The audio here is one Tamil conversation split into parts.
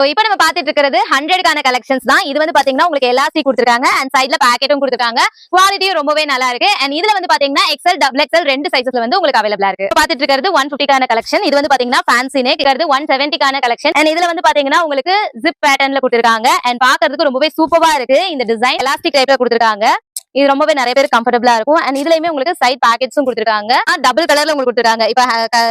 இப்ப இப்போ நம்ம பாத்துட்டு இருக்கிறது ஹண்ட்ரட்கான கலெக்ஷன்ஸ் தான். இது வந்து பாத்தீங்கன்னா உங்களுக்கு எலாஸ்டிக் கொடுத்துருக்காங்க. அண்ட் சைட்ல பேக்கெட்டும் கொடுத்துருக்காங்க. குவாலிட்டியும் ரொம்பவே நல்லா இருக்கு. அண்ட் இதுல வந்து பாத்தீங்கன்னா எக்ஸல் டபுள் எக்ஸல் ரெண்டு சைஸ்ல வந்து உங்களுக்கு அவைலபிளா இருக்கு. பாத்துட்டு இருக்கிறது ஒன் பிப்டிக்கான கலெக்ஷன் இது வந்து பாத்தீங்கன்னா ஃபேன்சி நெக் இருக்கிறது ஒன் செவன்டிக்கான கலெக்ஷன் அண்ட் இதுல வந்து பாத்தீங்கன்னா உங்களுக்கு ஜிப் பேட்டர்ன்ல கொடுத்துருக்காங்க. அண்ட் பாக்குறதுக்கு ரொம்பவே சூப்பரா இருக்கு. இந்த டிசைன் எலாஸ்டிக் டைப்ல கொடுத்துருக்காங்க. இது ரொம்பவே நிறைய பேர் கம்ஃபர்டபுளா இருக்கும். அண்ட் இதுலயுமே உங்களுக்கு சைட் பாக்கெட்ஸும் கொடுத்துருக்காங்க. டபுள் கலர்ல உங்களுக்கு கொடுத்துருக்காங்க. இப்ப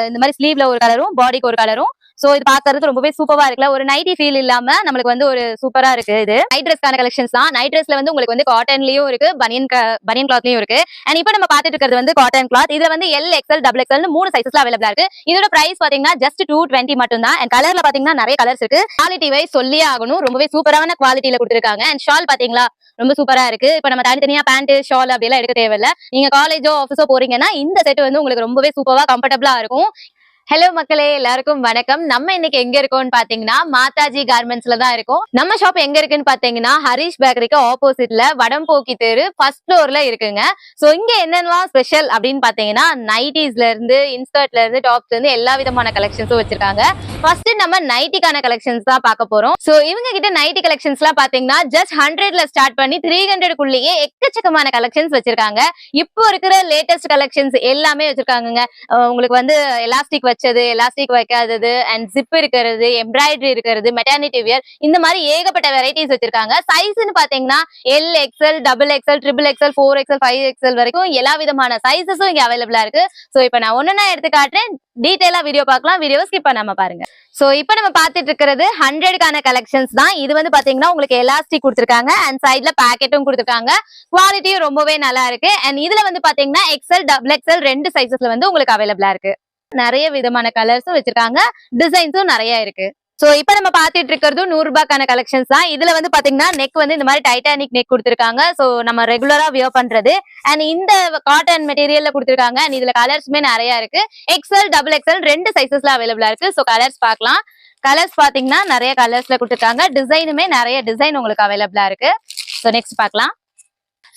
இந்த மாதிரி ஸ்லீவ்ல ஒரு கலரும் பாடிக்கு ஒரு கலரும் சோ இது பாக்குறது ரொம்பவே சூப்பரா இருக்குல்ல? ஒரு நைட்டி ஃபீல் இல்லாம நம்மளுக்கு வந்து ஒரு சூப்பரா இருக்கு இது. நைட் ட்ரெஸ்க்கான கலெக்ஷன்ஸ் தான். நைட் ட்ரெஸ்ல வந்து உங்களுக்கு வந்து காட்டன்லயும் இருக்கு பனியன் பனியன் கிளாத்லயும் இருக்கு. அண்ட் இப்போ நம்ம பாத்துட்டு இருக்கிறது வந்து காட்டன் கிளாத் இதுல வந்து எல் எக்ஸ்எல் டபுள் எக்ஸ்எல் மூணு சைசஸ்ல அவைலபிளா இருக்கு. இதோட பிரைஸ் பாத்தீங்கன்னா ஜஸ்ட் டூ டுவெண்ட்டி மட்டும் தான். அண்ட் கலர்ல பாத்தீங்கன்னா நிறைய கலர்ஸ் இருக்கு. குவாலிட்டி வைஸ் சொல்லியே ஆகணும். ரொம்பவே சூப்பரான குவாலிட்டியில கொடுத்துருக்காங்க. அண்ட் ஷால் பாத்தீங்களா ரொம்ப சூப்பரா இருக்கு. இப்ப நம்ம தனித்தனியா பேண்ட் ஷால் அப்படி எல்லாம் எடுக்க தேவையில்ல. நீங்க காலேஜோ ஆஃபீஸோ போறீங்கன்னா இந்த செட் வந்து உங்களுக்கு ரொம்பவே சூப்பரா கம்ஃபர்டபுளா இருக்கும். ஹலோ மக்களே எல்லாருக்கும் வணக்கம். நம்ம இன்னைக்கு எங்க இருக்கோம்னு பாத்தீங்கன்னா மாதாஜி கார்மெண்ட்ஸ்ல தான் இருக்கும். நம்ம ஷாப் எங்க இருக்குன்னு பாத்தீங்கன்னா ஹரிஷ் பேக்கரிக்கு ஆப்போசிட்ல வடம்போக்கி தெரு ஃபர்ஸ்ட் ஃப்ளோர்ல இருக்குங்க. சோ இங்க என்னென்னலாம் ஸ்பெஷல் அப்படின்னு பாத்தீங்கன்னா நைட்டிஸ்ல இருந்து இன்ஸ்கர்ட்ல இருந்து டாப்ஸ்ல இருந்து எல்லா விதமான கலெக்ஷன்ஸும் வச்சிருக்காங்க. ஃபர்ஸ்ட் நம்ம நைட்டிக்கான கலெக்ஷன்ஸ் தான் பார்க்க போறோம். சோ இவங்க கிட்ட நைட்டி கலெக்ஷன்ஸ் எல்லாம் பாத்தீங்கன்னா ஜஸ்ட் ஹண்ட்ரட்ல ஸ்டார்ட் பண்ணி த்ரீ ஹண்ட்ரட்குள்ளேயே எக்கச்சக்கமான கலெக்ஷன்ஸ் வச்சிருக்காங்க. இப்போ இருக்கிற லேட்டஸ்ட் கலெக்ஷன்ஸ் எல்லாமே வச்சிருக்காங்க உங்களுக்கு வந்து எலாஸ்டிக் வச்சது எலாஸ்டிக் வைக்காதது அண்ட் ஜிப் இருக்கிறது எம்ப்ராய்டரி இருக்கிறது மெட்டர்னிட்டி வியர் இந்த மாதிரி ஏகப்பட்ட வெரைட்டிஸ் வச்சிருக்காங்க. சைஸ்னு பாத்தீங்கன்னா L XL double XL triple XL four XL five XL வரைக்கும் எல்லா விதமான சைஸஸும் இங்க அவைலபிளா இருக்கு. சோ இப்போ நான் ஒன்னொன்னா எடுத்து காட்டுறேன். டீட்டெயிலா வீடியோ பார்க்கலாம். வீடியோ ஸ்கிப் பண்ணாம பாருங்க. சோ இப்போ நம்ம பாத்துட்டு இருக்கிறது ஹண்ட்ரடுக்கான கலெக்ஷன்ஸ் தான். இது வந்து பாத்தீங்கன்னா உங்களுக்கு எலாஸ்டிக் கொடுத்துருக்காங்க. அண்ட் சைட்ல பேக்கெட்டும் கொடுத்துருக்காங்க. குவாலிட்டியும் ரொம்பவே நல்லா இருக்கு. அண்ட் இதுல வந்து பாத்தீங்கன்னா எக்ஸ்எல் டபுள் எக்ஸ்எல் ரெண்டு சைஸஸ்ல வந்து உங்களுக்கு அவைலபிளா இருக்கு. நிறைய விதமான கலர்ஸும் வச்சிருக்காங்க. டிசைன்ஸும் நிறைய இருக்கு. சோ இப்ப நம்ம பாத்துட்டு இருக்கிறதும் நூறு ரூபாய்க்கான கலெக்ஷன்ஸ் தான். இதுல வந்து பாத்தீங்கன்னா நெக் வந்து இந்த மாதிரி டைட்டானிக் நெக் கொடுத்துருக்காங்க. சோ நம்ம ரெகுலரா வியர் பண்றது. அண்ட் இந்த காட்டன் மெட்டீரியல்ல கொடுத்துருக்காங்க. அண்ட் இதுல கலர்ஸ்மே நிறைய இருக்கு. எக்ஸ்எல் டபுள் எக்ஸ்எல் ரெண்டு சைசஸ்ல அவைலபிளா இருக்கு. சோ கலர்ஸ் பாக்கலாம் கலர்ஸ் பாத்தீங்கன்னா நிறைய கலர்ஸ்ல கொடுத்துருக்காங்க. டிசைனுமே நிறைய டிசைன் உங்களுக்கு அவைலபிளா இருக்கு. சோ நெக்ஸ்ட் பாக்கலாம்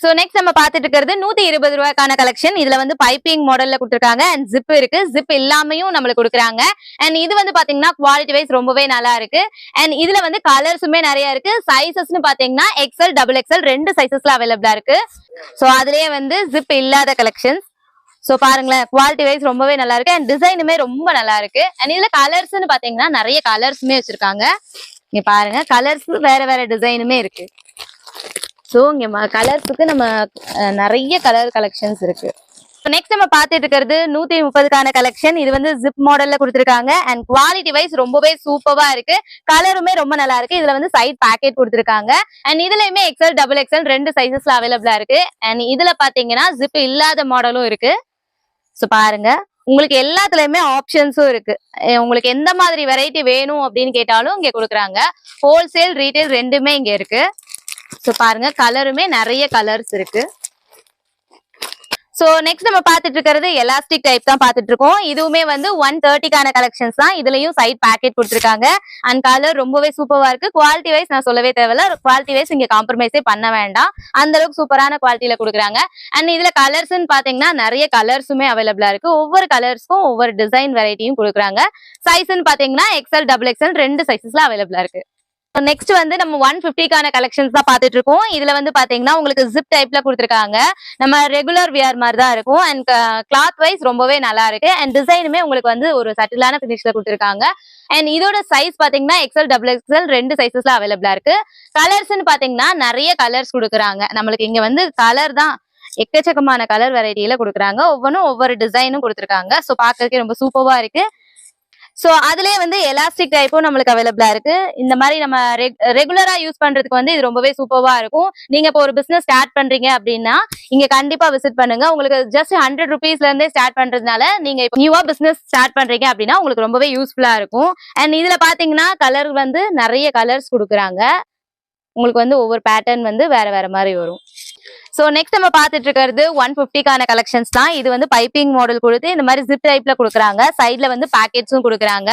சோ நெக்ஸ்ட் நம்ம பாத்துட்டு இருக்கிறது நூத்தி இருபது ரூபாய்க்கான கலெக்ஷன் இதுல வந்து பைப்பிங் மாடல்ல கொடுத்துருக்காங்க. அண்ட் ஜிப் இருக்கு. ஜிப் இல்லாமையும் நம்மளுக்கு கொடுக்குறாங்க. அண்ட் இது வந்து பாத்தீங்கன்னா குவாலிட்டி வைஸ் ரொம்பவே நல்லா இருக்கு. அண்ட் இதுல வந்து கலர்ஸுமே நிறைய இருக்கு. சைசஸ்னு பாத்தீங்கன்னா எக்ஸ்எல் டபுள் எக்ஸ்எல் ரெண்டு சைசஸ்ல அவைலபிளா இருக்கு. சோ அதுலயே வந்து ஜிப் இல்லாத கலெக்ஷன்ஸ் சோ பாருங்களேன். குவாலிட்டி வைஸ் ரொம்பவே நல்லா இருக்கு. அண்ட் டிசைனுமே ரொம்ப நல்லா இருக்கு. அண்ட் இதுல கலர்ஸ்னு பாத்தீங்கன்னா நிறைய கலர்ஸுமே வச்சிருக்காங்க. இங்க பாருங்க. கலர்ஸ் வேற வேற டிசைனுமே இருக்கு. ஸோ இங்க கலர்ஸுக்கு நம்ம நிறைய கலர் கலெக்ஷன்ஸ் இருக்கு. நெக்ஸ்ட் நம்ம பார்த்துட்டு இருக்கிறது நூத்தி முப்பதுக்கான கலெக்ஷன் இது வந்து ஜிப் மாடல்ல கொடுத்துருக்காங்க. அண்ட் குவாலிட்டி வைஸ் ரொம்பவே சூப்பரா இருக்கு. கலருமே ரொம்ப நல்லா இருக்கு. இதுல வந்து சைட் பேக்கெட் கொடுத்துருக்காங்க. அண்ட் இதுலயுமே எக்ஸ்எல் டபுள் எக்ஸ்எல் ரெண்டு சைசஸ்ல அவைலபிளா இருக்கு. அண்ட் இதுல பாத்தீங்கன்னா ஜிப் இல்லாத மாடலும் இருக்கு. ஸோ பாருங்க. உங்களுக்கு எல்லாத்துலயுமே ஆப்ஷன்ஸும் இருக்கு. உங்களுக்கு எந்த மாதிரி வெரைட்டி வேணும் அப்படின்னு கேட்டாலும் இங்க கொடுக்குறாங்க. ஹோல்சேல் ரீட்டைல் ரெண்டுமே இங்க இருக்கு. சோ பாருங்க கலருமே நிறைய கலர்ஸ் இருக்கு. சோ நெக்ஸ்ட் நம்ம பார்த்துட்டு இருக்கிறது எலாஸ்டிக் டைப் தான் பார்த்துட்டு இருக்கோம். இதுவுமே வந்து ஒன் தேர்ட்டிக்கான கலெக்ஷன்ஸ் தான். இதுலயும் சைட் பேக்கெட் கொடுத்துருக்காங்க. அண்ட் கலர் ரொம்பவே சூப்பராக இருக்கு. குவாலிட்டி வைஸ் நான் சொல்லவே தேவையில்ல. குவாலிட்டி வைஸ் இங்க காம்ப்ரமைஸே பண்ண வேண்டாம். அந்த அளவுக்கு சூப்பரான குவாலிட்டியில கொடுக்குறாங்க. அண்ட் இதுல கலர்ஸ்னு பாத்தீங்கன்னா நிறைய கலர்ஸுமே அவைலபிளா இருக்கு. ஒவ்வொரு கலர்ஸ்க்கும் ஒவ்வொரு டிசைன் வெரைட்டியும் கொடுக்குறாங்க. சைஸ்ன்னு பாத்தீங்கன்னா எக்ஸ்எல் டபுள் எக்ஸ்எல் ரெண்டு சைஸஸ்லாம் அவைலபிளா இருக்கு. நெக்ஸ்ட் வந்து நம்ம ஒன் பிப்டிக்கான கலெக்ஷன்ஸ் தான் பார்த்துட்டு இருக்கோம் இதுல வந்து பாத்தீங்கன்னா உங்களுக்கு ஜிப் டைப்ல கொடுத்துருக்காங்க. நம்ம ரெகுலர் வியர் மாதிரி தான் இருக்கும் அண்ட் கிளாத் வைஸ் ரொம்பவே நல்லா இருக்கு. அண்ட் டிசைனுமே உங்களுக்கு வந்து ஒரு சட்டிலான ஃபினிஷ்ல கொடுத்துருக்காங்க. அண்ட் இதோட சைஸ் பாத்தீங்கன்னா எக்ஸ்எல் டபுள் எக்ஸ்எல் ரெண்டு சைஸஸ்ல அவைலபிளா இருக்கு. கலர்ஸ்னு பாத்தீங்கன்னா நிறைய கலர்ஸ் கொடுக்குறாங்க. நம்மளுக்கு இங்க வந்து கலர் தான் எக்கச்சக்கமான கலர் வெரைட்டியில கொடுக்குறாங்க. ஒவ்வொன்றும் ஒவ்வொரு டிசைனும் கொடுத்துருக்காங்க. ஸோ பார்க்கறதுக்கே ரொம்ப சூப்பராக இருக்கு. ஸோ அதுலயே வந்து எலாஸ்டிக் டைப்பும் நம்மளுக்கு அவைலபிளா இருக்கு. இந்த மாதிரி நம்ம ரெகுலரா யூஸ் பண்றதுக்கு வந்து இது ரொம்பவே சூப்பர்வா இருக்கும். நீங்க இப்போ ஒரு பிசினஸ் ஸ்டார்ட் பண்றீங்க அப்படின்னா இங்க கண்டிப்பா விசிட் பண்ணுங்க. உங்களுக்கு ஜஸ்ட் ஹண்ட்ரட் ருபீஸ்ல இருந்தே ஸ்டார்ட் பண்றதுனால நீங்க இப்போ நியூவா பிசினஸ் ஸ்டார்ட் பண்றீங்க அப்படின்னா உங்களுக்கு ரொம்பவே யூஸ்ஃபுல்லா இருக்கும். அண்ட் இதுல பாத்தீங்கன்னா கலர் வந்து நிறைய கலர்ஸ் கொடுக்குறாங்க. உங்களுக்கு வந்து ஒவ்வொரு பேட்டர்ன் வந்து வேற வேற மாதிரி வரும். சோ நெக்ஸ்ட் நம்ம பார்த்துட்டு இருக்கிறது ஒன் பிப்டிக்கான கலெக்ஷன்ஸ் தான். இது வந்து பைப்பிங் மாடல் கொடுத்து இந்த மாதிரி ஜிப் டைப்ல கொடுக்குறாங்க. சைட்ல வந்து பேக்கெட்ஸும் கொடுக்குறாங்க.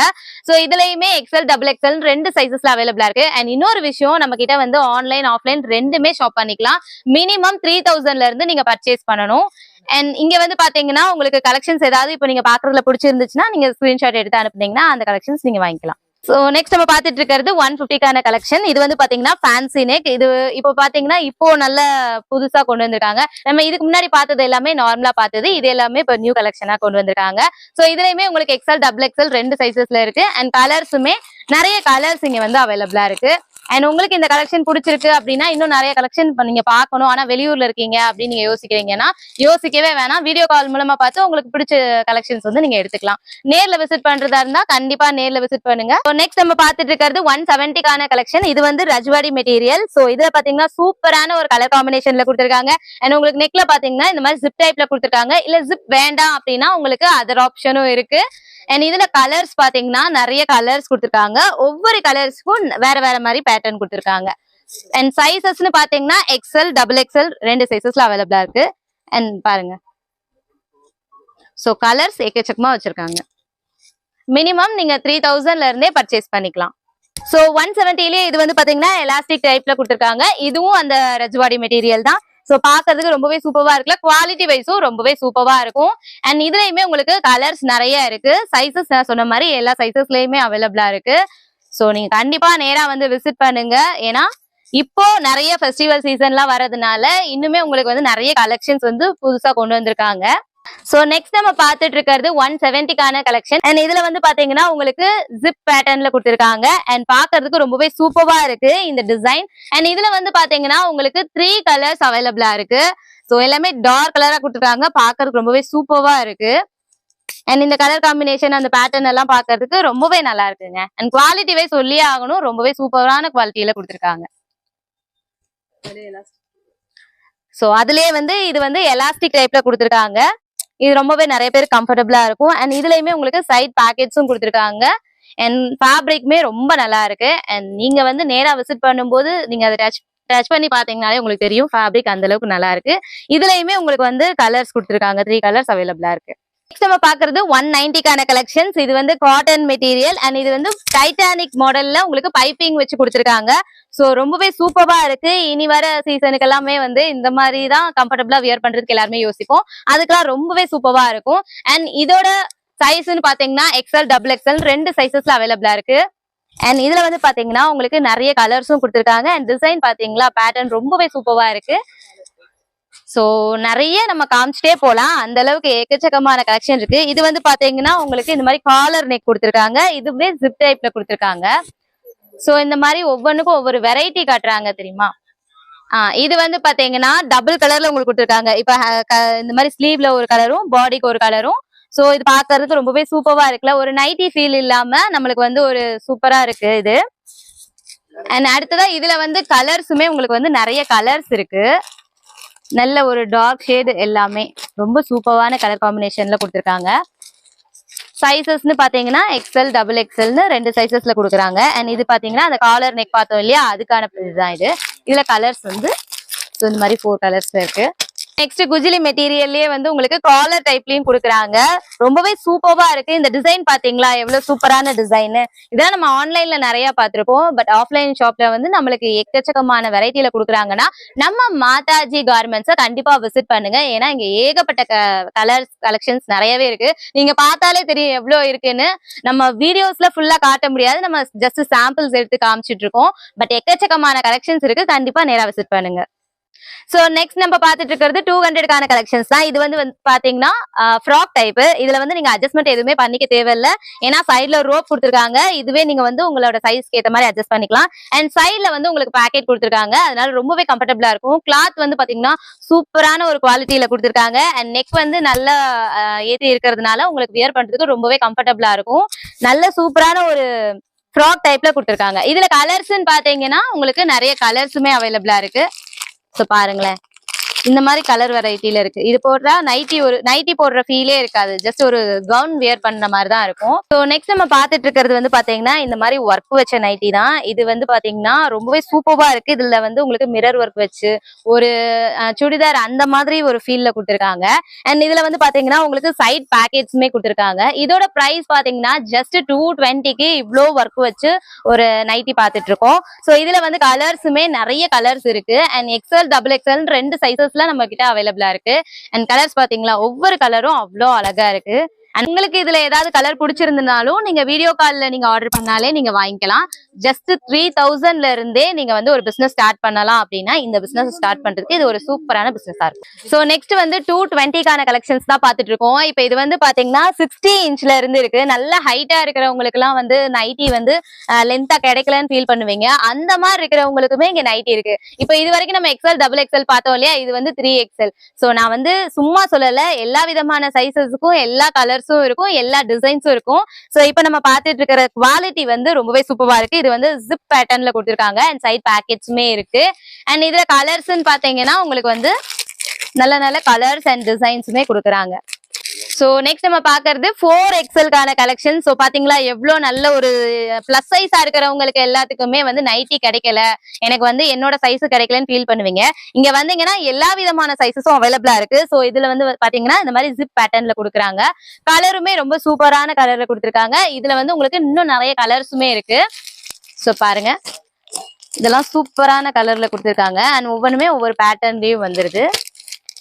சோ இதுலயுமே எக்ஸ்எல் டபுள் எக்ஸ்எல் ரெண்டு சைசஸ்ல அவைலபிளா இருக்கு. அண்ட் இன்னொரு விஷயம் நம்ம கிட்ட வந்து ஆன்லைன் ஆஃப்லைன் ரெண்டுமே ஷாப் பண்ணிக்கலாம். மினிமம் த்ரீ தௌசண்ட்ல இருந்து நீங்க பர்ச்சேஸ் பண்ணணும். அண்ட் இங்க வந்து பாத்தீங்கன்னா உங்களுக்கு கலெக்ஷன்ஸ் ஏதாவது இப்போ நீங்க பாக்குறதுல பிடிச்சிருந்துச்சுன்னா நீங்க ஸ்கிரீன்ஷாட் எடுத்து அனுப்புனீங்கன்னா அந்த கலெக்ஷன்ஸ் நீங்க வாங்கிக்கலாம். ஸோ நெக்ஸ்ட் நம்ம பாத்துட்டு இருக்கிறது ஒன் ஃபிஃப்டிக்கான கலெக்ஷன் இது வந்து பாத்தீங்கன்னா ஃபேன்சி நெக் இது இப்போ பாத்தீங்கன்னா இப்போ நல்ல புதுசா கொண்டு வந்திருக்காங்க. நம்ம இதுக்கு முன்னாடி பார்த்தது எல்லாமே நார்மலா பார்த்தது. இது எல்லாமே இப்போ நியூ கலெக்ஷனா கொண்டு வந்திருக்காங்க. சோ இதுலயுமே உங்களுக்கு எக்ஸல் டபுள் எக்ஸல் ரெண்டு சைஸஸ்ல இருக்கு. அண்ட் கலர்ஸுமே நிறைய கலர்ஸ் இங்க வந்து அவைலபிளா இருக்கு. அண்ட் உங்களுக்கு இந்த கலெக்ஷன் பிடிச்சிருக்கு அப்படின்னா இன்னும் நிறைய கலெக்ஷன் நீங்க பார்க்கணும். ஆனா வெளியூர்ல இருக்கீங்க அப்படின்னு நீங்க யோசிக்கிறீங்கன்னா யோசிக்கவே வேணாம். வீடியோ கால் மூலமா பார்த்து உங்களுக்கு பிடிச்ச கலெக்ஷன்ஸ் வந்து நீங்க எடுத்துக்கலாம். நேர்ல விசிட் பண்றதா இருந்தா கண்டிப்பா நேர்ல விசிட் பண்ணுங்க. நெக்ஸ்ட் நம்ம பார்த்துட்டு இருக்கிறது ஒன் செவன்டிக்கான கலெக்ஷன் இது வந்து ரஜ்வாடி மெட்டீரியல் சோ இதுல பாத்தீங்கன்னா சூப்பரான ஒரு கலர் காம்பினேஷன்ல கொடுத்திருக்காங்க. அண்ட் உங்களுக்கு நெக்ல பாத்தீங்கன்னா இந்த மாதிரி ஜிப் டைப்ல கொடுத்துருக்காங்க. இல்ல ஜிப் வேண்டாம் அப்படின்னா உங்களுக்கு அதர் ஆப்ஷனும் இருக்கு. அண்ட் இதுல கலர்ஸ் பாத்தீங்கன்னா நிறைய கலர்ஸ் கொடுத்துருக்காங்க. ஒவ்வொரு கலர்ஸ்க்கும் வேற வேற மாதிரி பேட்டர்ன் கொடுத்துருக்காங்க. அண்ட் சைசஸ்னு பாத்தீங்கன்னா எக்ஸ்எல் டபுள் எக்ஸ்எல் ரெண்டு சைசஸ்ல அவைலபிளா இருக்கு. அண்ட் பாருங்க. சோ கலர்ஸ் எக்கச்சக்கமா வச்சிருக்காங்க. மினிமம் நீங்க த்ரீ தௌசண்ட்ல இருந்தே பர்ச்சேஸ் பண்ணிக்கலாம். சோ ஒன் செவன்டிலேயே இது வந்து பாத்தீங்கன்னா எலாஸ்டிக் டைப்ல கொடுத்துருக்காங்க. இதுவும் அந்த ரஜ்வாடி மெட்டீரியல் தான். ஸோ பாக்குறதுக்கு ரொம்பவே சூப்பராக இருக்குல்ல? குவாலிட்டி வைஸும் ரொம்பவே சூப்பராக இருக்கும். அண்ட் இதுலயுமே உங்களுக்கு கலர்ஸ் நிறைய இருக்கு. சைசஸ் நான் சொன்ன மாதிரி எல்லா சைசஸ்லயுமே அவைலபிளா இருக்கு. ஸோ நீங்க கண்டிப்பா நேரா வந்து விசிட் பண்ணுங்க. ஏன்னா இப்போ நிறைய ஃபெஸ்டிவல் சீசன்லாம் வர்றதுனால இன்னுமே உங்களுக்கு வந்து நிறைய கலெக்ஷன்ஸ் வந்து புதுசா கொண்டு வந்திருக்காங்க. ஸோ நெக்ஸ்ட் நம்ம பார்த்துட்டு இருக்கிறது ஒன் செவன்டிக்கான கலெக்ஷன் அண்ட் இதுல வந்து பாத்தீங்கன்னா உங்களுக்கு ஜிப் பேட்டர்ன்ல கொடுத்துருக்காங்க. அண்ட் பாக்குறதுக்கு ரொம்பவே சூப்பரா இருக்கு இந்த டிசைன் அண்ட் இதுல வந்து பாத்தீங்கன்னா உங்களுக்கு த்ரீ கலர்ஸ் அவைலபிளா இருக்கு. ஸோ எல்லாமே டார்க் கலரா கொடுத்துருக்காங்க. பாக்குறதுக்கு ரொம்பவே சூப்பரா இருக்கு. அண்ட் இந்த கலர் காம்பினேஷன் அந்த பேட்டர்ன் எல்லாம் பாக்குறதுக்கு ரொம்பவே நல்லா இருக்குங்க. அண்ட் குவாலிட்டி வைஸ் சொல்லியே ஆகணும். ரொம்பவே சூப்பரான குவாலிட்டியில கொடுத்துருக்காங்க. ஸோ அதுலயே வந்து இது வந்து எலாஸ்டிக் டைப்ல கொடுத்துருக்காங்க. இது ரொம்பவே நிறைய பேர் கம்ஃபர்டபுளா இருக்கும். அண்ட் இதுலயுமே உங்களுக்கு சைட் பேக்கெட்ஸும் கொடுத்துருக்காங்க. அண்ட் ஃபேப்ரிக்மே ரொம்ப நல்லா இருக்கு. அண்ட் நீங்க வந்து நேரா விசிட் பண்ணும்போது நீங்க அதை டச் டச் பண்ணி பாத்தீங்கனாலே உங்களுக்கு தெரியும். ஃபேப்ரிக் அந்த அளவுக்கு நல்லா இருக்கு. இதுலயுமே உங்களுக்கு வந்து கலர்ஸ் கொடுத்துருக்காங்க. த்ரீ கலர்ஸ் அவைலபிளா இருக்கு. நெக்ஸ்ட் நம்ம பாக்குறது ஒன் நைன்டிக்கான கலெக்ஷன்ஸ் இது வந்து காட்டன் மெட்டீரியல் அண்ட் இது வந்து டைட்டானிக் மாடல்ல உங்களுக்கு பைப்பிங் வச்சு கொடுத்துருக்காங்க. சோ ரொம்பவே சூப்பரா இருக்கு. இனி வர சீசனுக்கு எல்லாமே வந்து இந்த மாதிரி தான் கம்ஃபர்டபுளா வியர் பண்றதுக்கு எல்லாருமே யோசிப்போம். அதுக்கெல்லாம் ரொம்பவே சூப்பரா இருக்கும். அண்ட் இதோட சைஸ்னு பாத்தீங்கன்னா எக்ஸ்எல் டபுள் எக்ஸ்எல் ரெண்டு சைசஸ்ல அவைலபிளா இருக்கு. அண்ட் இதுல வந்து பாத்தீங்கன்னா உங்களுக்கு நிறைய கலர்ஸும் கொடுத்துருக்காங்க. அண்ட் டிசைன் பாத்தீங்களா? பேட்டர்ன் ரொம்பவே சூப்பரா இருக்கு. சோ நிறைய நம்ம காமிச்சிட்டே போலாம். அந்த அளவுக்கு எக்கச்சக்கமான கலெக்ஷன் இருக்கு. இது வந்து பாத்தீங்கன்னா உங்களுக்கு இந்த மாதிரி காலர் நெக் கொடுத்துருக்காங்க. இதுவே ஜிப் டைப்ல கொடுத்துருக்காங்க. சோ இந்த மாதிரி ஒவ்வொன்றுக்கும் ஒவ்வொரு வெரைட்டி காட்டுறாங்க தெரியுமா? ஆ இது வந்து பாத்தீங்கன்னா டபுள் கலர்ல உங்களுக்கு கொடுத்துருக்காங்க. இப்ப க- இந்த மாதிரி ஸ்லீவ்ல ஒரு கலரும் பாடிக்கு ஒரு கலரும் சோ இது பாக்குறதுக்கு ரொம்பவே சூப்பரா இருக்குல்ல? ஒரு நைட்டி ஃபீல் இல்லாம நம்மளுக்கு வந்து ஒரு சூப்பரா இருக்கு இது. அண்ட் அடுத்ததா இதுல வந்து கலர்ஸுமே உங்களுக்கு வந்து நிறைய கலர்ஸ் இருக்கு. நல்ல ஒரு டார்க் ஷேடு எல்லாமே. ரொம்ப சூப்பரான கலர் காம்பினேஷன்ல கொடுத்துருக்காங்க. சைசஸ்னு பாத்தீங்கன்னா எக்ஸ்எல் டபுள் எக்ஸ்எல்னு ரெண்டு சைசஸ்ல கொடுக்குறாங்க. அண்ட் இது பாத்தீங்கன்னா அந்த காலர் நெக் பார்த்தோம் இல்லையா? அதுக்கான இதுதான் இது. இதுல கலர்ஸ் வந்து ஸோ இந்த மாதிரி ஃபோர் கலர்ஸ்ல இருக்கு. நெக்ஸ்ட் குஜிலி மெட்டீரியல்லயே வந்து உங்களுக்கு காலர் டைப்லயும் கொடுக்குறாங்க. ரொம்பவே சூப்பர்வா இருக்கு. இந்த டிசைன் பாத்தீங்களா? எவ்வளவு சூப்பரான டிசைன் இதெல்லாம் நம்ம ஆன்லைன்ல நிறைய பாத்திருப்போம் பட் ஆஃப்லைன் ஷாப்ல வந்து நம்மளுக்கு எக்கச்சக்கமான வெரைட்டில கொடுக்குறாங்கன்னா நம்ம மாதாஜி கார்மெண்ட்ஸை கண்டிப்பா விசிட் பண்ணுங்க. ஏன்னா இங்க ஏகப்பட்ட கலர்ஸ் கலெக்ஷன்ஸ் நிறையவே இருக்கு. நீங்க பார்த்தாலே தெரியும் எவ்வளவு இருக்குன்னு. நம்ம வீடியோஸ்ல ஃபுல்லா காட்ட முடியாது. நம்ம ஜஸ்ட் சாம்பிள்ஸ் எடுத்து காமிச்சிட்டு இருக்கோம். பட் எக்கச்சக்கமான கலெக்ஷன்ஸ் இருக்கு. கண்டிப்பா நேரா விசிட் பண்ணுங்க. சோ நெக்ஸ்ட் நம்ம பாத்துட்டு இருக்கிறது டூ ஹண்ட்ரட்கான கலெக்ஷன்ஸ் தான். இது வந்து பாத்தீங்கன்னா ஃப்ராக் டைப் இதுல வந்து நீங்க அட்ஜஸ்ட்மெண்ட் எதுவுமே பண்ணிக்க தேவையில்ல. ஏன்னா சைட்ல ரோப் கொடுத்துருக்காங்க. இதுவே நீங்க வந்து உங்களோட சைஸ்க்கு ஏத்த மாதிரி அட்ஜஸ்ட் பண்ணிக்கலாம். அண்ட் சைட்ல வந்து உங்களுக்கு பேக்கெட் கொடுத்துருக்காங்க. அதனால ரொம்பவே கம்ஃபர்டபுளா இருக்கும். கிளாத் வந்து பாத்தீங்கன்னா சூப்பரான ஒரு குவாலிட்டியில கொடுத்துருக்காங்க. அண்ட் நெக் வந்து நல்லா ஏத்தி இருக்கிறதுனால உங்களுக்கு வியர் பண்றதுக்கு ரொம்பவே கம்ஃபர்டபுளா இருக்கும். நல்ல சூப்பரான ஒரு ஃப்ராக் டைப்ல கொடுத்துருக்காங்க. இதுல கலர்ஸ்ன்னு பாத்தீங்கன்னா உங்களுக்கு நிறைய கலர்ஸுமே அவைலபிளா இருக்கு. ஸோ பாருங்களேன். இந்த மாதிரி கலர் வெரைட்டில இருக்கு. இது போட்டா நைட்டி ஒரு நைட்டி போடுற ஃபீலே இருக்காது. ஜஸ்ட் ஒரு கவுன் வியர் பண்ண மாதிரி தான் இருக்கும். ஸோ நெக்ஸ்ட் நம்ம பார்த்துட்டு இருக்கிறது வந்து பாத்தீங்கன்னா இந்த மாதிரி ஒர்க் வச்ச நைட்டி தான். இது வந்து பாத்தீங்கன்னா ரொம்பவே சூப்பர்வா இருக்கு. இதுல வந்து உங்களுக்கு மிரர் ஒர்க் வச்சு ஒரு சுடிதார் அந்த மாதிரி ஒரு ஃபீல்ல கொடுத்துருக்காங்க. அண்ட் இதுல வந்து பாத்தீங்கன்னா உங்களுக்கு சைட் பேக்கெட்ஸுமே கொடுத்துருக்காங்க. இதோட பிரைஸ் பாத்தீங்கன்னா ஜஸ்ட் டூ டுவெண்ட்டிக்கு இவ்வளோ ஒர்க் வச்சு ஒரு நைட்டி பார்த்துட்டு இருக்கோம். ஸோ இதுல வந்து கலர்ஸுமே நிறைய கலர்ஸ் இருக்கு. அண்ட் எக்ஸ்எல் டபுள் எக்ஸ்எல் ரெண்டு நம்ம கிட்ட அவைலபிளா இருக்கு. அண்ட் கலர்ஸ் பாத்தீங்களா ஒவ்வொரு கலரும் அவ்வளோ அழகா இருக்கு. உங்களுக்கு இதுல ஏதாவது கலர் பிடிச்சிருந்தனாலும் நீங்க வீடியோ கால்ல நீங்க ஆர்டர் பண்ணாலே நீங்க வாங்கிக்கலாம். ஜஸ்ட் த்ரீ தௌசண்ட்ல இருந்தே நீங்க வந்து ஒரு பிசினஸ் ஸ்டார்ட் பண்ணலாம் அப்படின்னா இந்த பிசினஸ் ஸ்டார்ட் பண்றதுக்கு இது ஒரு சூப்பரான பிசினஸா இருக்கும். சோ நெக்ஸ்ட் வந்து டூ டுவெண்ட்டிக்கான கலெக்ஷன்ஸ் தான் பாத்துட்டு இருக்கோம். இப்போ இது வந்து பாத்தீங்கன்னா சிக்ஸ்டி இன்ச்ல இருந்து இருக்கு. நல்ல ஹைட்டா இருக்கிறவங்களுக்கு எல்லாம் வந்து நைட்டி வந்து லென்த்தா கிடைக்கலன்னு ஃபீல் பண்ணுவீங்க. அந்த மாதிரி இருக்கிறவங்களுக்குமே இங்க நைட்டி இருக்கு. இப்போ இது வரைக்கும் நம்ம எக்ஸல் டபுள் எக்ஸல் பார்த்தோம் இல்லையா? இது வந்து த்ரீ எக்ஸல் சோ நான் வந்து சும்மா சொல்லல. எல்லா விதமான சைசஸுக்கும் எல்லா கலர் கலர்ஸும் இருக்கும் எல்லா டிசைன்ஸும் இருக்கும். சோ இப்போ நம்ம பார்த்துட்டு இருக்கிற குவாலிட்டி வந்து ரொம்பவே சூப்பரா இருக்கு. இது வந்து ஜிப் பேட்டர்ன்ல கொடுத்துருக்காங்க. அண்ட் சைட் பேக்கெட்ஸுமே இருக்கு. அண்ட் இதுல கலர்ஸ்ன்னு பாத்தீங்கன்னா உங்களுக்கு வந்து நல்ல நல்ல கலர்ஸ் அண்ட் டிசைன்ஸுமே கொடுக்குறாங்க. ஸோ நெக்ஸ்ட் நம்ம பாக்குறது ஃபோர் எக்ஸல்கான கலெக்ஷன் ஸோ பாத்தீங்களா எவ்வளோ நல்ல ஒரு பிளஸ் சைஸா இருக்கிறவங்களுக்கு எல்லாத்துக்குமே வந்து நைட்டி கிடைக்கல. எனக்கு வந்து என்னோட சைஸ் கிடைக்கலன்னு ஃபீல் பண்ணுவீங்க. இங்க வந்தீங்கன்னா எல்லா விதமான சைஸஸும் அவைலபிளா இருக்கு. ஸோ இதுல வந்து பாத்தீங்கன்னா இந்த மாதிரி ஜிப் பேட்டர்ன்ல கொடுக்குறாங்க. கலருமே ரொம்ப சூப்பரான கலர்ல கொடுத்துருக்காங்க. இதுல வந்து உங்களுக்கு இன்னும் நிறைய கலர்ஸுமே இருக்கு. ஸோ பாருங்க. இதெல்லாம் சூப்பரான கலர்ல கொடுத்துருக்காங்க. அண்ட் ஒவ்வொன்றுமே ஒவ்வொரு பேட்டர்ன்லயும் வந்துருது.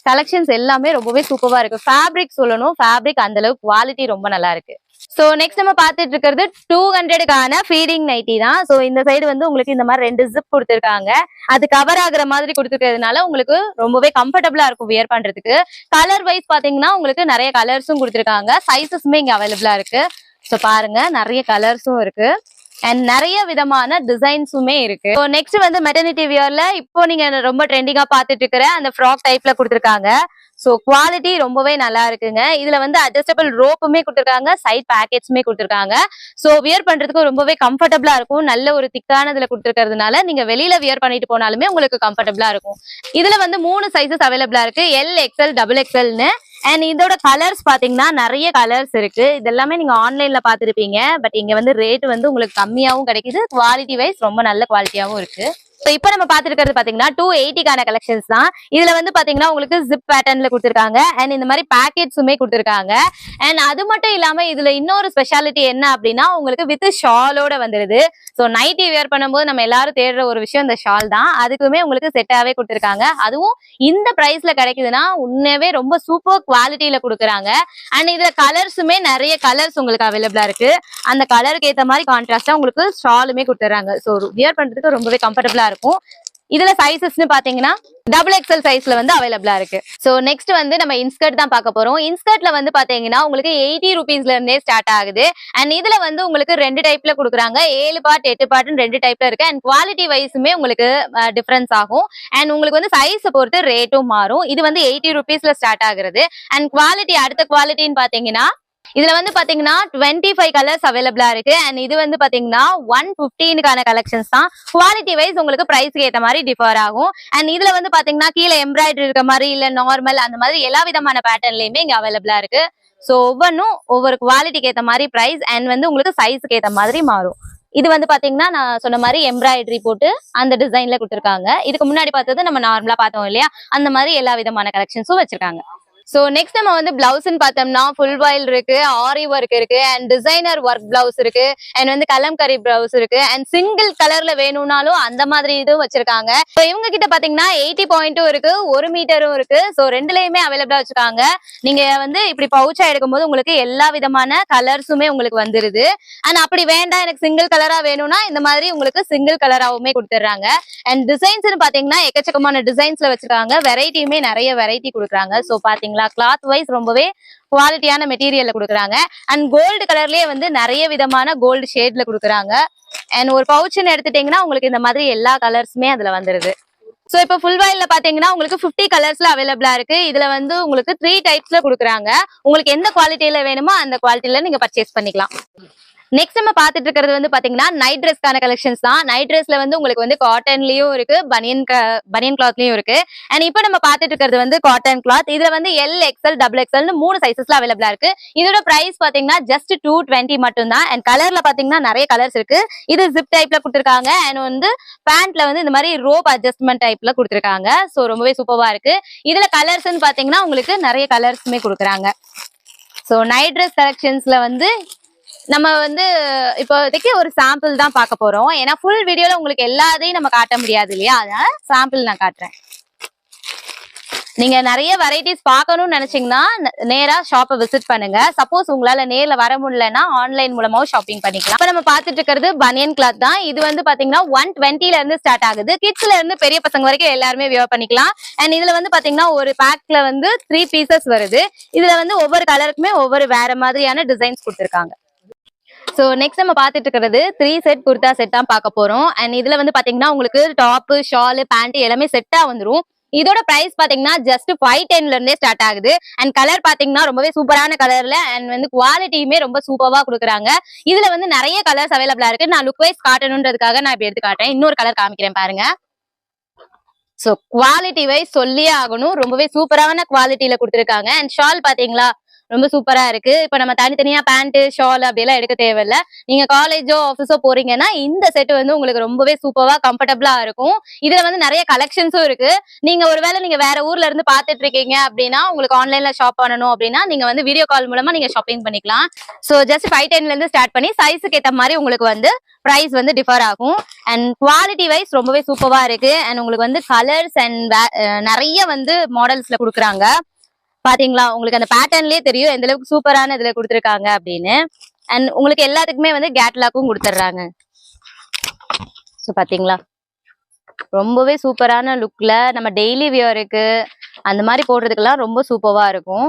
கலெக்ஷன்ஸ் எல்லாமே ரொம்பவே சூப்பரா இருக்கு. ஃபேப்ரிக் சொல்லணும். ஃபேப்ரிக் அந்த அளவுக்கு குவாலிட்டி ரொம்ப நல்லா இருக்கு. சோ நெக்ஸ்ட் நம்ம பார்த்துட்டு இருக்கிறது டூ ஹண்ட்ரடுக்கான ஃபீடிங் நைட்டி தான். சோ இந்த சைடு வந்து உங்களுக்கு இந்த மாதிரி ரெண்டு ஜிப் கொடுத்துருக்காங்க. அது கவர் ஆகுற மாதிரி கொடுத்துருக்கிறதுனால உங்களுக்கு ரொம்பவே கம்ஃபர்டபுளா இருக்கும் வியர் பண்றதுக்கு. கலர் வைஸ் பாத்தீங்கன்னா உங்களுக்கு நிறைய கலர்ஸும் கொடுத்துருக்காங்க. சைஸஸுமே இங்க அவைலபிளா இருக்கு. ஸோ பாருங்க. நிறைய கலர்ஸும் இருக்கு. அண்ட் நிறைய விதமான டிசைன்ஸுமே இருக்கு. நெக்ஸ்ட் வந்து மெட்டர்னிட்டி வியர்ல இப்போ நீங்க ரொம்ப ட்ரெண்டிங்கா பாத்துட்டு இருக்கிற அந்த ஃப்ராக் டைப்ல கொடுத்துருக்காங்க. ஸோ குவாலிட்டி ரொம்பவே நல்லா இருக்குங்க. இதுல வந்து அட்ஜஸ்டபிள் ரோப்புமே கொடுத்துருக்காங்க சைட் பேக்கெட்ஸுமே கொடுத்துருக்காங்க. ஸோ வியர் பண்றதுக்கு ரொம்பவே கம்ஃபர்டபுளா இருக்கும். நல்ல ஒரு திக்கானதுல கொடுத்துருக்கிறதுனால நீங்க வெளியில வியர் பண்ணிட்டு போனாலுமே உங்களுக்கு கம்ஃபர்டபுளா இருக்கும். இதுல வந்து மூணு சைசஸ் அவைலபிளா இருக்கு. எல் எக்ஸ்எல் டபுள் எக்ஸ்எல்னு அண்ட் இதோட கலர்ஸ் பாத்தீங்கன்னா நிறைய கலர்ஸ் இருக்கு. இதெல்லாமே நீங்க ஆன்லைன்ல பாத்திருப்பீங்க பட் இங்க வந்து ரேட் வந்து உங்களுக்கு கம்மியாவும் கிடைக்குது. குவாலிட்டி வைஸ் ரொம்ப நல்ல குவாலிட்டியாவும் இருக்கு. ஸோ இப்போ நம்ம பார்த்துருக்கிறது பாத்தீங்கன்னா டூ எயிட்டிக்கான கலெக்ஷன்ஸ் தான். இதுல வந்து பாத்தீங்கன்னா உங்களுக்கு ஜிப் பேட்டர்ன்ல கொடுத்துருக்காங்க. அண்ட் இந்த மாதிரி பேக்கெட்ஸுமே கொடுத்துருக்காங்க. அண்ட் அது மட்டும் இல்லாம இதுல இன்னொரு ஸ்பெஷாலிட்டி என்ன அப்படின்னா உங்களுக்கு வித் ஷாலோட வந்துருது. ஸோ நைட்டி வியர் பண்ணும்போது நம்ம எல்லாரும் தேடுற ஒரு விஷயம் இந்த ஷால் தான். அதுக்குமே உங்களுக்கு செட்டாவே கொடுத்துருக்காங்க. அதுவும் இந்த பிரைஸ்ல கிடைக்குதுன்னா உண்மையாவே ரொம்ப சூப்பர் குவாலிட்டியில கொடுக்குறாங்க. அண்ட் இதுல கலர்ஸுமே நிறைய கலர்ஸ் உங்களுக்கு அவைலபிளா இருக்கு. அந்த கலருக்கு ஏற்ற மாதிரி கான்ட்ராஸ்டா உங்களுக்கு ஷாலுமே கொடுத்துறாங்க ஸோ வியர் பண்றதுக்கு ரொம்பவே கம்ஃபர்டபுளா இருக்கும். இதுல சைசஸ்னு பாத்தீங்கன்னா டபுள் எக்ஸல் சைஸ்ல வந்து அவைலபிளா இருக்கு. சோ நெக்ஸ்ட் வந்து நம்ம இன்ஸ்கர்ட் தான் பார்க்க போறோம். இன்ஸ்கர்ட்ல வந்து பாத்தீங்கன்னா உங்களுக்கு எயிட்டி ருபீஸ்ல இருந்தே ஸ்டார்ட் ஆகுது. அண்ட் இதுல வந்து உங்களுக்கு ரெண்டு டைப்ல கொடுக்குறாங்க. ஏழு பார்ட் எட்டு பார்ட்னு ரெண்டு டைப்ல இருக்கு. அண்ட் குவாலிட்டி வைஸுமே உங்களுக்கு டிஃபரன்ஸ் ஆகும். அண்ட் உங்களுக்கு வந்து சைஸ் பொறுத்து ரேட்டும் மாறும். இது வந்து எயிட்டி ருபீஸ்ல ஸ்டார்ட் ஆகுறது. அண்ட் குவாலிட்டி அடுத்த குவாலிட்டின்னு பாத்தீங்கன்னா இதுல வந்து பாத்தீங்கன்னா டுவெண்ட்டி ஃபைவ் கலர்ஸ் அவைலபிளா இருக்கு. அண்ட் இது வந்து பாத்தீங்கன்னா ஒன் பிப்டீனுக்கான கலெக்ஷன்ஸ் தான். குவாலிட்டி வைஸ் உங்களுக்கு பிரைஸ்க்கு ஏத்த மாதிரி டிஃபர் ஆகும். அண்ட் இதுல வந்து பாத்தீங்கன்னா கீழே எம்ப்ராய்டரி இருக்க மாதிரி இல்ல நார்மல் அந்த மாதிரி எல்லா விதமான பேட்டர்ன்லயுமே இங்க அவைலபிளா இருக்கு. சோ ஒவ்வொன்றும் ஒவ்வொரு குவாலிட்டிக்கு ஏத்த மாதிரி பிரைஸ் அண்ட் வந்து உங்களுக்கு சைஸுக்கு ஏத்த மாதிரி மாறும். இது வந்து பாத்தீங்கன்னா நான் சொன்ன மாதிரி எம்ப்ராய்டரி போட்டு அந்த டிசைன்ல கொடுத்துருக்காங்க. இதுக்கு முன்னாடி பார்த்தது நம்ம நார்மலா பார்த்தோம் இல்லையா? அந்த மாதிரி எல்லா விதமான கலெக்ஷன்ஸும் வச்சிருக்காங்க. ஸோ நெக்ஸ்ட் நம்ம வந்து பிளவுஸ்ன்னு பார்த்தோம்னா ஃபுல் பாயில் இருக்கு ஆரி ஒர்க் இருக்கு அண்ட் டிசைனர் ஒர்க் பிளவுஸ் இருக்கு அண்ட் வந்து கலம்கரி பிளவுஸ் இருக்கு அண்ட் சிங்கிள் கலர்ல வேணும்னாலும் அந்த மாதிரி இதுவும் வச்சிருக்காங்க. ஸோ இவங்க கிட்ட பாத்தீங்கன்னா எயிட்டி பாயிண்ட்டும் இருக்கு ஒரு மீட்டரும் இருக்கு. ஸோ ரெண்டுலயுமே அவைலபிளா வச்சிருக்காங்க. நீங்க வந்து இப்படி பவுச்சா எடுக்கும்போது உங்களுக்கு எல்லா விதமான கலர்ஸுமே உங்களுக்கு வந்துருது. அண்ட் அப்படி வேண்டாம் எனக்கு சிங்கிள் கலரா வேணும்னா இந்த மாதிரி உங்களுக்கு சிங்கிள் கலராவுமே கொடுத்துட்றாங்க. அண்ட் டிசைன்ஸ்னு பாத்தீங்கன்னா எக்கச்சக்கமான டிசைன்ஸ்ல வச்சிருக்காங்க. வெரைட்டியுமே நிறைய வெரைட்டி கொடுக்குறாங்க. ஸோ பாத்தீங்களா? கிளாத் வைஸ் ரொம்பவே குவாலிட்டியான மெட்டீரியல்ல கொடுக்குறாங்க. அண்ட் கோல்டு கலர்லயே வந்து நிறைய விதமான கோல்டு ஷேட்ல கொடுக்குறாங்க. அண்ட் ஒரு பவுச்சுன்னு எடுத்துட்டீங்கன்னா உங்களுக்கு இந்த மாதிரி எல்லா கலர்ஸுமே அதுல வந்துருது. சோ இப்போ ஃபுல் வாயில்ல பாத்தீங்கன்னா உங்களுக்கு 50 கலர்ஸ்ல அவைலபிளா இருக்கு. இதுல வந்து உங்களுக்கு த்ரீ டைப்ஸ்ல கொடுக்குறாங்க. உங்களுக்கு எந்த குவாலிட்டியில வேணுமோ அந்த குவாலிட்டியில நீங்க பர்ச்சேஸ் பண்ணிக்கலாம். நெக்ஸ்ட் நம்ம பாத்துட்டு இருக்கிறது வந்து பாத்தீங்கன்னா நைட் ட்ரெஸ்க்கான கலெக்ஷன்ஸ் தான். நைட் ட்ரெஸ்ல வந்து உங்களுக்கு வந்து காட்டன்லயும் இருக்கு பனியன் பனியன் கிளாத்லயும் இருக்கு. அண்ட் இப்போ நம்ம பாத்துட்டு இருக்கிறது வந்து காட்டன் கிளாத் இதுல வந்து எல் எக்ஸ்எல் டபுள் எக்ஸ்எல்னு மூணு சைசஸ்ல அவைலபிளா இருக்கு. இதோட பிரைஸ் பாத்தீங்கன்னா ஜஸ்ட் டூ டுவெண்ட்டி மட்டும் தான். அண்ட் கலர்ல பாத்தீங்கன்னா நிறைய கலர்ஸ் இருக்கு. இது ஜிப் டைப்ல கொடுத்துருக்காங்க. அண்ட் வந்து பேண்ட்ல வந்து இந்த மாதிரி ரோப் அட்ஜஸ்ட்மெண்ட் டைப்ல கொடுத்துருக்காங்க. ஸோ ரொம்பவே சூப்பரா இருக்கு. இதுல கலர்ஸ்ன்னு பாத்தீங்கன்னா உங்களுக்கு நிறைய கலர்ஸுமே கொடுக்குறாங்க. ஸோ நைட் ட்ரெஸ் கலெக்ஷன்ஸ்ல வந்து நம்ம வந்து இப்போதைக்கு ஒரு சாம்பிள் தான் பார்க்க போறோம். ஏன்னா ஃபுல் வீடியோல உங்களுக்கு எல்லாத்தையும் நம்ம காட்ட முடியாது இல்லையா? அதனால சாம்பிள் நான் காட்டுறேன். நீங்க நிறைய வெரைட்டிஸ் பார்க்கணும்னு நினைச்சீங்கன்னா ந- நேரா ஷாப்பை விசிட் பண்ணுங்க. சப்போஸ் உங்களால நேர்ல வர முடியலன்னா ஆன்லைன் மூலமாவும் ஷாப்பிங் பண்ணிக்கலாம். இப்ப நம்ம பார்த்துட்டு இருக்கிறது பனியன் கிளாத் தான். இது வந்து பாத்தீங்கன்னா ஒன் டுவெண்ட்டில இருந்து ஸ்டார்ட் ஆகுது. கிட்ஸ்ல இருந்து பெரிய பசங்க வரைக்கும் எல்லாருமே வியர் பண்ணிக்கலாம். அண்ட் இதுல வந்து பாத்தீங்கன்னா ஒரு பேக்ல வந்து த்ரீ பீசஸ் வருது. இதுல வந்து ஒவ்வொரு கலருக்குமே ஒவ்வொரு வேற மாதிரியான டிசைன்ஸ் கொடுத்துருக்காங்க. ஸோ நெக்ஸ்ட் நம்ம பார்த்துட்டு இருக்கிறது த்ரீ செட் குர்தா செட் தான் பார்க்க போறோம். அண்ட் இதுல வந்து பாத்தீங்கன்னா உங்களுக்கு டாப்பு ஷாலு பேண்ட் எல்லாமே செட்டா வந்துடும் இதோட பிரைஸ் பாத்தீங்கன்னா ஜஸ்ட் ஃபைவ் டென்ல இருந்தே ஸ்டார்ட் ஆகுது. அண்ட் கலர் பாத்தீங்கன்னா ரொம்பவே சூப்பரான கலர்ல அண்ட் வந்து குவாலிட்டியுமே ரொம்ப சூப்பரா கொடுக்குறாங்க. இதுல வந்து நிறைய கலர்ஸ் அவைலபிளா இருக்கு. நான் லுக் வைஸ் காட்டணுன்றதுக்காக நான் இப்படி எடுத்து காட்டுறேன். இன்னொரு கலர் காமிக்கிறேன் பாருங்க. ஸோ குவாலிட்டி வைஸ் சொல்லியே ஆகணும். ரொம்பவே சூப்பரான குவாலிட்டியில கொடுத்துருக்காங்க. அண்ட் ஷால் பாத்தீங்களா? ரொம்ப சூப்பரா இருக்கு. இப்ப நம்ம தனித்தனியா பேண்ட் ஷால் அப்படி எல்லாம் எடுக்க தேவையில்ல. நீங்க காலேஜோ ஆஃபீஸோ போறீங்கன்னா இந்த செட் வந்து உங்களுக்கு ரொம்பவே சூப்பரா கம்ஃபர்டபுளா இருக்கும். இதுல வந்து நிறைய கலெக்ஷன்ஸும் இருக்கு. நீங்க ஒருவேளை நீங்க வேற ஊர்ல இருந்து பாத்துட்டு இருக்கீங்க அப்படின்னா உங்களுக்கு ஆன்லைன்ல ஷாப் பண்ணணும் அப்படின்னா நீங்க வந்து வீடியோ கால் மூலமா நீங்க ஷாப்பிங் பண்ணிக்கலாம். சோ ஜஸ்ட் ஃபைவ் டென்ல இருந்து ஸ்டார்ட் பண்ணி சைஸுக்கு ஏத்த மாதிரி உங்களுக்கு வந்து பிரைஸ் வந்து டிஃபர் ஆகும். அண்ட் குவாலிட்டி வைஸ் ரொம்பவே சூப்பரா இருக்கு. அண்ட் உங்களுக்கு வந்து கலர்ஸ் அண்ட் நிறைய வந்து மாடல்ஸ்ல கொடுக்குறாங்க. பாத்தீங்களா? உங்களுக்கு அந்த பேட்டர்ன்லயே தெரியும் எந்த அளவுக்கு சூப்பரான இதுல கொடுத்துருக்காங்க அப்படின்னு. அண்ட் உங்களுக்கு எல்லாத்துக்குமே வந்து கேட்லாக்கும் கொடுத்துட்றாங்க ஸோ பாத்தீங்களா? ரொம்பவே சூப்பரான லுக்ல நம்ம டெய்லி வியருக்கு அந்த மாதிரி போடுறதுக்கெல்லாம் ரொம்ப சூப்பரா இருக்கும்.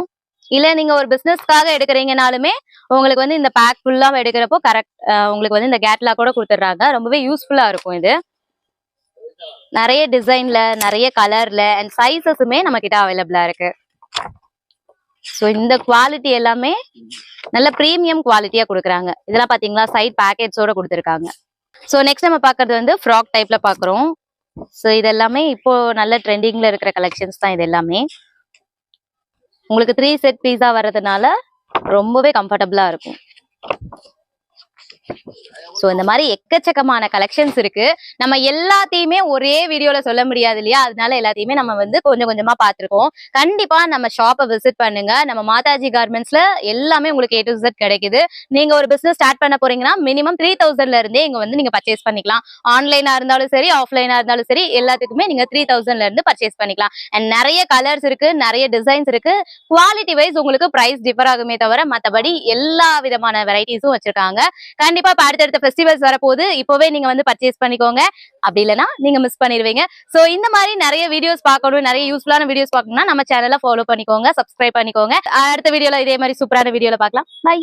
இல்ல நீங்க ஒரு பிசினஸ்க்காக எடுக்கிறீங்கனாலுமே உங்களுக்கு வந்து இந்த பேக் ஃபுல்லா எடுக்கிறப்போ கரெக்ட் உங்களுக்கு வந்து இந்த கேட்லாக் கூட கொடுத்துட்றாங்க ரொம்பவே யூஸ்ஃபுல்லா இருக்கும் இது. நிறைய டிசைன்ல நிறைய கலர்ல அண்ட் சைசஸுமே நம்ம கிட்ட அவைலபிளா இருக்கு. ஸோ இந்த குவாலிட்டி எல்லாமே நல்ல ப்ரீமியம் குவாலிட்டியா கொடுக்குறாங்க. இதெல்லாம் பாத்தீங்களா? சைட் பேக்கெட்ஸோட கொடுத்துருக்காங்க. ஸோ நெக்ஸ்ட் நம்ம பாக்குறது வந்து ஃப்ராக் டைப்ல பாக்குறோம். ஸோ இது எல்லாமே இப்போ நல்ல ட்ரெண்டிங்ல இருக்கிற கலெக்ஷன்ஸ் தான் இது எல்லாமே. உங்களுக்கு த்ரீ செட் பீஸா வர்றதுனால ரொம்பவே கம்ஃபர்டபுளா இருக்கும். சோ இந்த மாதிரி எக்கச்சக்கமான கலெக்ஷன்ஸ் இருக்கு. நம்ம எல்லாத்தையுமே ஒரே வீடியோல சொல்ல முடியாது இல்லையா? அதனால எல்லாத்தையுமே நம்ம வந்து கொஞ்சம் கொஞ்சமா பார்த்திருக்கோம். கண்டிப்பா நம்ம ஷாப்பை விசிட் பண்ணுங்க. நம்ம மாதாஜி கார்மெண்ட்ஸ்ல எல்லாமே உங்களுக்கு ஏ டு Z கிடைக்குது. நீங்க ஒரு பிசினஸ் ஸ்டார்ட் பண்ண போறீங்கன்னா மினிமம் த்ரீ தௌசண்ட்ல இருந்தே இங்க வந்து நீங்க பர்ச்சேஸ் பண்ணிக்கலாம். ஆன்லைனா இருந்தாலும் சரி ஆஃப்லைனா இருந்தாலும் சரி எல்லாத்துக்குமே நீங்க த்ரீ தௌசண்ட்ல இருந்து பர்ச்சேஸ் பண்ணிக்கலாம். அண்ட் நிறைய கலர்ஸ் இருக்கு நிறைய டிசைன்ஸ் இருக்கு. குவாலிட்டி வைஸ் உங்களுக்கு பிரைஸ் டிஃபர் ஆகுமே தவிர மற்றபடி எல்லா விதமான வெரைட்டிஸும் வச்சிருக்காங்க. கண்டிப்பா இப்ப அடுத்தடுத்த ஃபெஸ்டிவல்ஸ் வரப்போது இப்போவே நீங்க வந்து பர்ச்சேஸ் பண்ணிக்கோங்க. அப்படி இல்லைன்னா நீங்க மிஸ் பண்ணிடுவீங்க. சோ இந்த மாதிரி நிறைய வீடியோஸ் பார்க்கணும் நிறைய யூஸ்ஃபுல்லான வீடியோஸ் பார்க்கணும்னா நம்ம சேனலை ஃபாலோ பண்ணிக்கோங்க சப்ஸ்கிரைப் பண்ணிக்கோங்க. அடுத்த வீடியோல இதே மாதிரி சூப்பரான வீடியோல பார்க்கலாம். பை